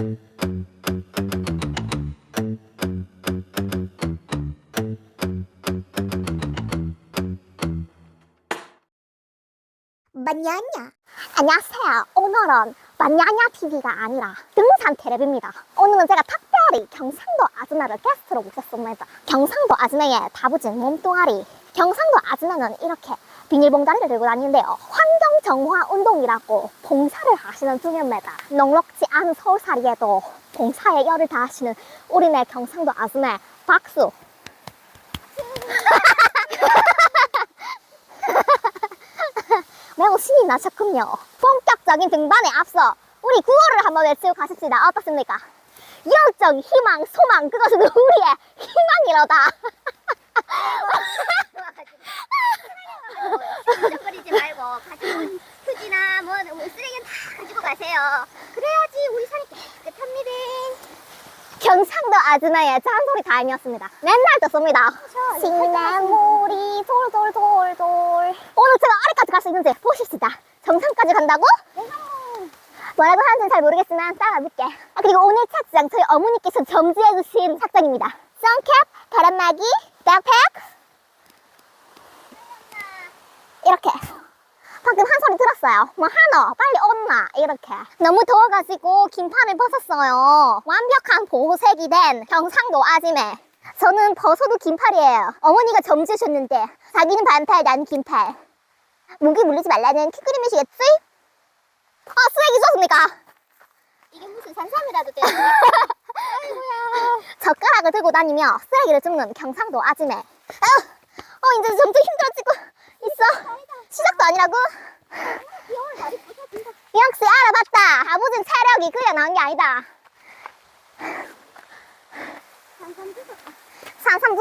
만냐냐? 안녕하세요. 오늘은 만냐냐 TV가 아니라 등산 테레비입니다. 오늘은 제가 특별히 경상도 아줌마를 게스트로 모셨습니다. 경상도 아줌마의 다부진 몸뚱아리. 경상도 아줌마는 이렇게 비닐봉다리를 들고 다니는데요 환경정화 운동이라고 봉사를 하시는 중입니다 넉넉지 않은 서울살이에도 봉사에 열을 다하시는 우리네 경상도 아줌마 박수 매우 신이 나셨군요. 본격적인 등반에 앞서 우리 구호를 한번 외치고 가십시다. 어떻습니까? 열정, 희망, 소망, 그것은 우리의 희망이로다. 적거리지 말고 가지고 휴지나 뭐 쓰레기는 다 가지고 가세요. 그래야지 우리 산이 깨끗합니다. 경상도 아줌마의 잔소리 다행이었습니다. 맨날 듣습니다. 시냇물이 돌돌돌돌. 오늘 제가 어디까지 갈 수 있는지 보십시다. 정상까지 간다고? 뭐라고 하는지는 잘 모르겠지만 따라볼게. 아, 그리고 오늘 착장 저희 어머니께서 점지해주신 착장입니다. 선캡, 바람막이, 백팩. 이렇게. 방금 들었어요. 뭐 하노? 빨리 온나? 이렇게. 너무 더워가지고 긴팔을 벗었어요. 완벽한 보호색이 된 경상도 아지매. 저는 벗어도 긴팔이에요. 어머니가 점지셨는데 자기는 반팔, 난 긴팔. 목이 물리지 말라는 큐크림이시겠지? 어, 쓰레기 줬습니까? 이게 무슨 산삼이라도 돼요. 젓가락을 들고 다니며 쓰레기를 줍는 경상도 아지매. 어, 어, 이제 점점 힘들어지고 있어. 시작도 아니라고? 역시 알아봤다. 아버진 체력이 그냥 나온 게 아니다.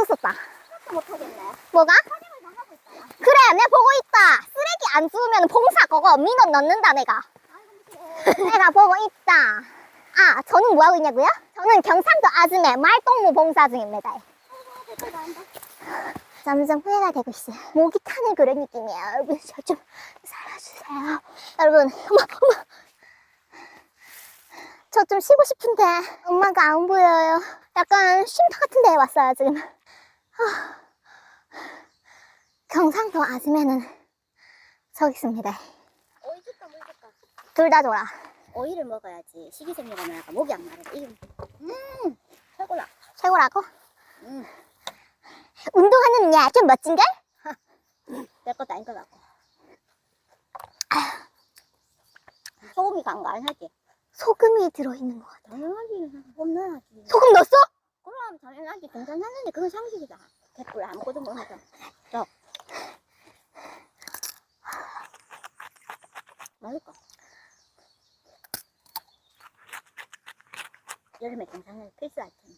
주웠다. 생각도 못하겠네. 뭐가? 그래, 내가 보고 있다. 쓰레기 안 주우면 봉사 그거 민원 넣는다, 내가. 내가 보고 있다. 아, 저는 뭐 하고 있냐고요? 저는 경상도 아줌의 말동무 봉사 중입니다. 점점 후회가 되고 있어요. 목이 타는 그런 느낌이에요. 여러분, 저 좀 살려주세요. 여러분, 어머, 어머. 저좀 쉬고 싶은데 엄마가 안 보여요. 약간 쉼터 같은 데에 왔어요, 지금. 아. 경상도 아줌매는 저기 있습니다. 오이 줄까 물 줄까? 둘다 줘라. 오이를 먹어야지 식이섬유가 나가 목이 안 마르고 음 최고라. 최고라고? 음 운동하는 야, 좀 멋진걸? 내 것도 아닌 것 같고. 소금이 간간하지. 소금이 들어있는 것 같아. 당연하지. 소금 넣었어? 그럼 당연하지. 등산하는데 그건 상식이다. 개뿔 아무것도 모르면서. 저. 맛있다. 여름에 등산은 필수 아이템.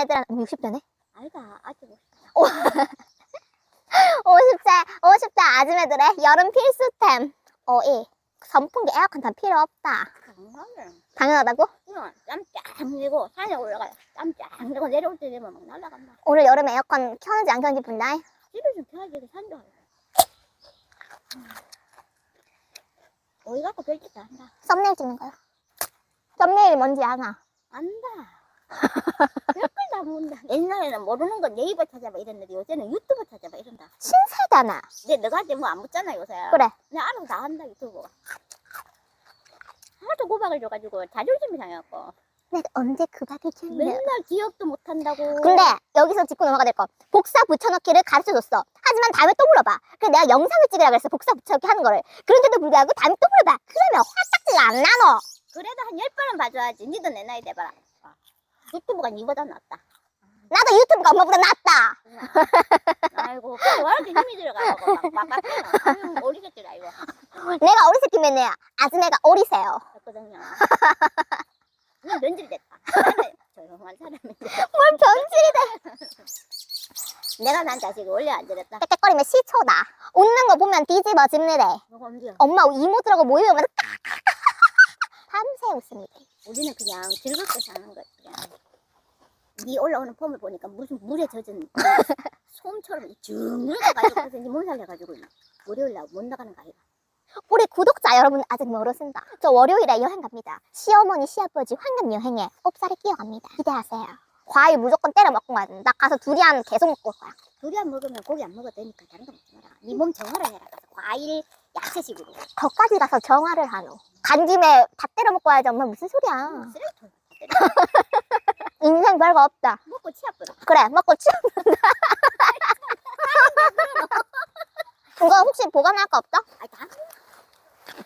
50대 아줌매들은 60대네? 아니다. 아직 못 50대, 50대 아줌매들의 여름 필수템. 어, 이 선풍기 에어컨 다 필요 없다. 당연하네. 당연하다고? 이건 땀쫙 내고 산에 올라가요. 땀쫙 내고 내려올 때 되면 막 날아간다. 오늘 여름에 에어컨 켜는지 안 켜는지 본다. 집에 좀 켜야지. 산도 알고. 어디 갖고 별짓 다 한다. 썸네일 찍는 거야. 썸네일이 뭔지 아나? 안다. 모른다. 옛날에는 모르는 건 네이버 찾아봐 이랬는데 요새는 유튜브 찾아봐 이런다. 신세다 나. 근데 너가 이제 뭐안 묻잖아 요새. 그래. 내가 알아서 다 한다 유튜브. 하도 고박을 줘가지고 자존심이 상해갖고 내가 언제 그 밥을 켰냐? 맨날 기억도 못한다고. 근데 여기서 짚고 넘어가 될 거. 복사 붙여넣기를 가르쳐 줬어. 하지만 다음에 또 물어봐. 그래 내가 영상을 찍으라 그랬어. 복사 붙여넣기 하는 거를. 그런데도 불구하고 다음에 또 물어봐. 그러면 화딱지가 안 나너. 그래도 한 열 번은 봐줘야지. 니도 내 나이 돼봐라. 아, 유튜브가 니보다 낫다. 나도 유튜브가 엄마보다 낫다. 아이고, 왜 이렇게 힘이 들어가고 막, 막, 어리겠더라, 이거. 내가 어리 새끼면은 아줌매가 어리세요. 했거든요. 니 면질이 됐다. 조용한 사람인데. 뭘 변질이 돼. 내가 난 자식이 원래 안 저랬다. 땡땡거리면 시초다. 웃는 거 보면 뒤집어집니다. 엄마 이모들하고 모이면 밤새 웃습니다. 우리는 그냥 즐겁게 사는 거지. 니 올라오는 폼을 보니까 무슨 물에 젖은 솜처럼 쭉 늙어가지고 그래서 니 몸살 내가지고 물에 올라 못 나가는 거 아이가. 우리 구독자 여러분 아직 모르신다. 저 월요일에 여행 갑니다. 시어머니, 시아버지 환갑 여행에 옵사를 끼어갑니다. 기대하세요. 과일 무조건 때려 먹고 가야 된다. 나 가서 두리안 계속 먹고 올 거야. 두리안 먹으면 고기 안 먹어도 되니까 다른 거 먹지 마라. 네 몸 정화를 해라. 가서 과일, 야채식으로. 거까지 가서 정화를 하노. 간 김에 다 때려 먹고 와야지 엄마 무슨 소리야. 쓰레기통. 인생 별거 없다. 먹고 치아뿌려. 그래 먹고 치운다. 이거 혹시 보관할 거 없어? 아이 다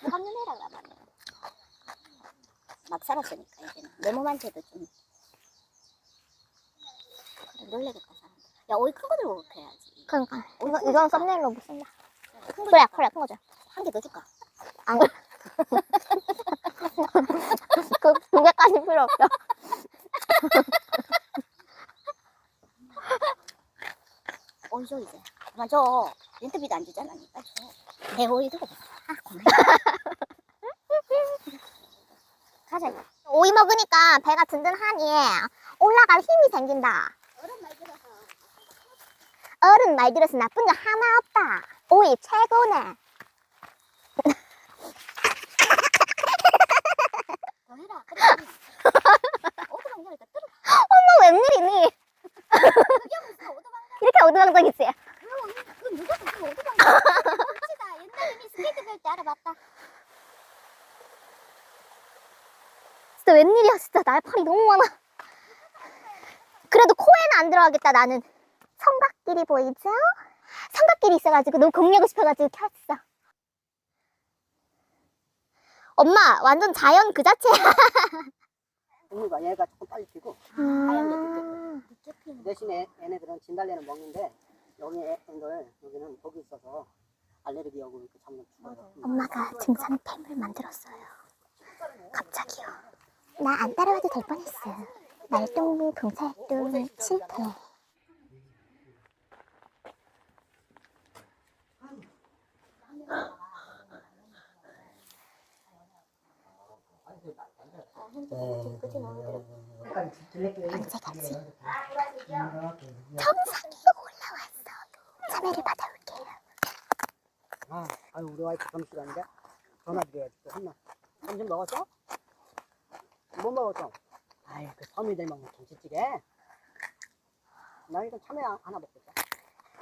무감염해라 그러면. 막 살았으니까 이제는 내 몸한테도 좀 놀래겠다 사람들. 야 오이 큰 거 들고 해야지. 그러니까 이거, 이건 썸네일로 못 쓴다. 큰 거. 그래 그래 큰 거죠. 한 개 더 줄까? 안 그래. 그 두 개까지 필요 없어. 오이 줘 이제. 그만 줘. 인터뷰도 안 주잖아. 니 빨리 줘. 내 오이 가. 아 고마워. 가자 이제. 오이 먹으니까 배가 든든하니 올라갈 힘이 생긴다. 얼음 많이 들어서. 어른 말 들어서 나쁜 거 하나 없다. 오이 최고네. 해라. 그래. 엄마 웬일이니? 이렇게 오두방정이지? 그 누가 무슨 오도방 그렇지다. 옛날에 니 스케이트 배울 때 알아봤다. 진짜 웬일이야 진짜 날파리 너무 많아. 그래도 코에는 안 들어가겠다 나는. 성곽길이 보이죠? 성곽길이 있어가지고 너무 공유하고 싶어가지고 켰어. 엄마 완전 자연 그 자체야. 종류가 얘가 조금 빨리 피고 음. 늦게 피는 거. 대신에 얘네들은 진달래는 먹는데 여기 애들 여기는 독이 있어서 알레르기 오고 이렇게 잡는 죽어요. 엄마가 등산템을 만들었어요. 갑자기요. 나 안 따라와도 될 뻔했어. 말동무 봉사활동 실패. 언제까지? 정상에 올라왔어요. 참여를 받아올게요. 아, 아유 우리 와이프 점심시간인데 전화 드려야지 또 혼나. 점심 먹었어? 못 먹었어? 아이 그 섬이들 먹는 김치찌개. 나 이거 참외 하나 있어.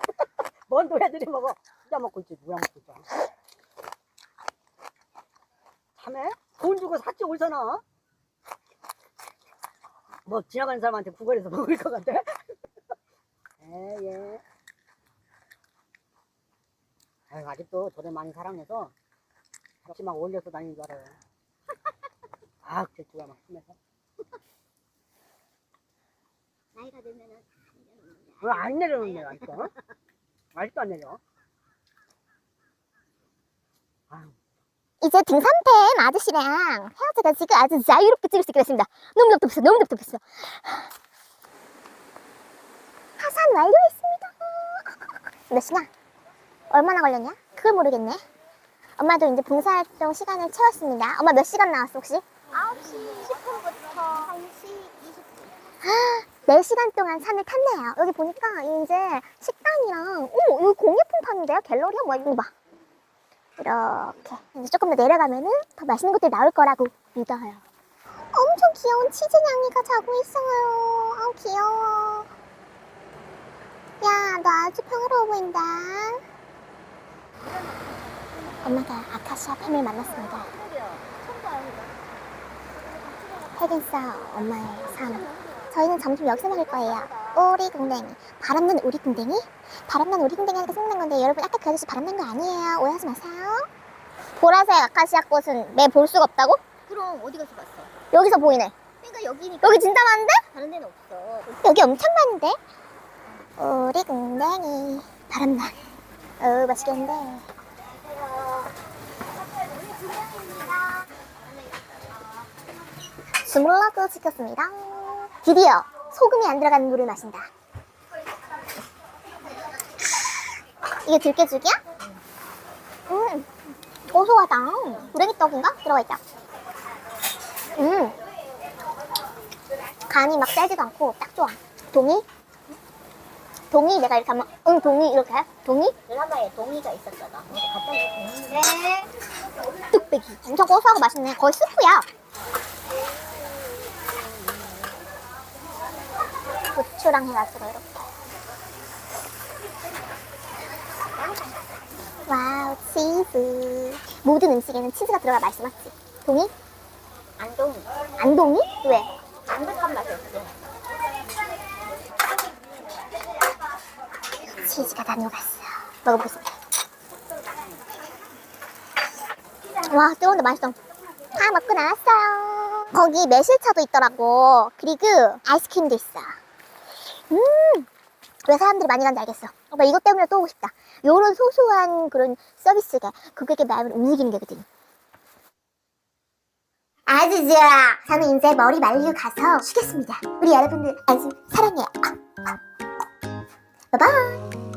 뭔 노래들이 먹어? 진짜 먹고 있지 누구랑 먹고 있어? 참외? 돈 주고 샀지 올서나? 뭐 지나가는 사람한테 구걸해서 먹을 것 같아? 에 예. 아유, 아직도 저를 많이 사랑해서 같이 막 올려서 다니는 줄 알아요. 아, 질투가 막 심해서. 나이가 들면은 왜안 내려놓네, 아직도? 아직도 안 내려. 아, 이제 등산템 아저씨랑 헤어져가지고 아주 자유롭게 찍을 수 있게 됐습니다. 너무 답답했어, 너무 답답했어. 하산 완료했습니다. 몇 시냐? 얼마나 걸렸냐? 그걸 모르겠네. 엄마도 이제 봉사활동 시간을 채웠습니다. 엄마 몇 시간 나왔어, 혹시? 9시 10분부터 1시 20분. 4시간 동안 산을 탔네요. 여기 보니까 이제 식당이랑, 오, 여기 공예품 파는데요? 갤러리야? 뭐야, 이거 봐. 이렇게. 이제 조금 더 내려가면은 더 맛있는 것들이 나올 거라고 믿어요. 엄청 귀여운 치즈냥이가 자고 있어요. 아우, 귀여워. 야, 너 아주 평화로워 보인다. 엄마가 아카시아 팸을 만났습니다. 핵인싸 엄마의 삶. 저희는 점심 여기서 먹을 거예요. 오리궁뎅이. 바람난 오리궁뎅이? 바람난 오리궁뎅이 하니까 생각난 건데 여러분 아까 그 아저씨 바람난 거 아니에요. 오해하지 마세요. 보라색 아카시아 꽃은 매 볼 수가 없다고? 그럼 어디 가서 봤어? 여기서 보이네. 그러니까 여기니까 여기 진짜 많은데? 다른 데는 없어. 여기 엄청 많은데? 오리궁뎅이. 바람난. 어 맛있겠는데. 주물러도 시켰습니다. 드디어 소금이 안 들어간 물을 마신다. 이게 들깨죽이야? 음, 고소하다. 구레기 떡인가? 들어가 있다. 음, 간이 막 세지도 않고 딱 좋아. 동의? 동의? 내가 이렇게 하면 응 동의 이렇게 해? 동의? 드라마에 동의가 있었잖아. 근데 갑자기. 네. 뚝배기. 엄청 고소하고 맛있네. 거의 스프야. 고추랑 해가지고 이렇게. 와우, 치즈. 모든 음식에는 치즈가 들어가 맛있어, 맞지? 안 동이. 안 동의? 왜? 담백한 맛이 없어. 치즈가 다 녹았어. 먹어보겠습니다. 와, 뜨거운데 맛있어. 다 먹고 나왔어요. 거기 매실차도 있더라고. 그리고 아이스크림도 있어. 음, 왜 사람들이 많이 간지 알겠어. 오빠 이것 때문에 또 오고 싶다. 요런 소소한 그런 서비스가 고객의 마음을 움직이는 거거든. 아주 좋아. 저는 이제 머리 말리고 가서 쉬겠습니다. 우리 여러분들 아주 사랑해요. 바이바이.